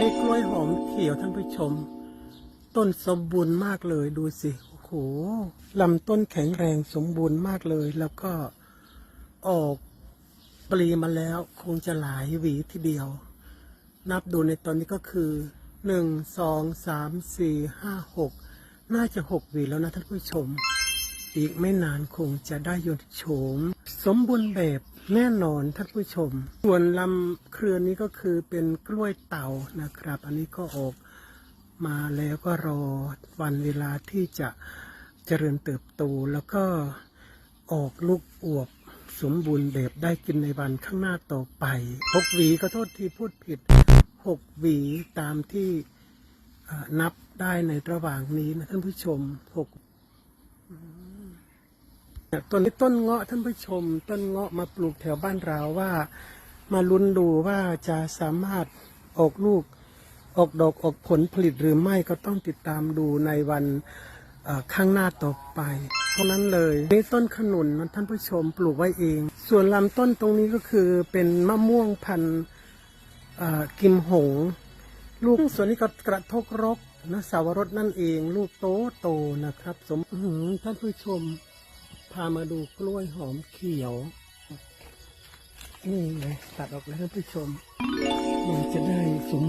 นี้กล้วยหอมเขียวท่านผู้ชม ต้นสมบูรณ์มากเลยดูสิโอ้โหลำต้นแข็งแรงสมบูรณ์มากเลย แล้วก็ออกปลีมาแล้วคงจะหลายหวีทีเดียว นับดูในตอนนี้ก็คือหนึ่งสองสามสี่ห้าหกน่าจะหกหวีแล้วนะท่านผู้ชม อีกไม่นานคงจะได้ยนโฉม สมบูรณ์แบบแน่นอนท่านผู้ชม ส่วนลำเครือนี้ก็คือเป็นกล้วยเต่านะครับ อันนี้ก็ออกมาแล้วก็รอวันเวลาที่จะเจริญเติบโตแล้วก็ออกลูกอวบสมบูรณ์แบบได้กินในวันข้างหน้าต่อไปหกหวีก็โทษที่พูดผิดหกหวีตามที่นับได้ในระหว่างนี้นะท่านผู้ชมหก ต้นนี้ต้นเงาะท่านผู้ชม ต้นเงาะมาปลูกแถวบ้านเราว่า มาลุ้นดูว่าจะสามารถออกลูกออกดอกออกผลผลิตหรือไม่ก็ต้องติดตามดูในวันข้างหน้าต่อไป เพราะนั้นเลยนี่ต้นขนุนนท่านผู้ชมปลูกไว้เอง ส่วนลำต้นตรงนี้ก็คือเป็นมะม่วงพันธุ์กิมหง ลูกส่วนนี้ก็กระทกรกนะสาวรสนั่นเอง ลูกโตโตนะครับ สมท่านผู้ชม พามาดูกล้วยหอมเขียว นี่เลยตัดออกแล้วท่านผู้ชม มันจะได้สม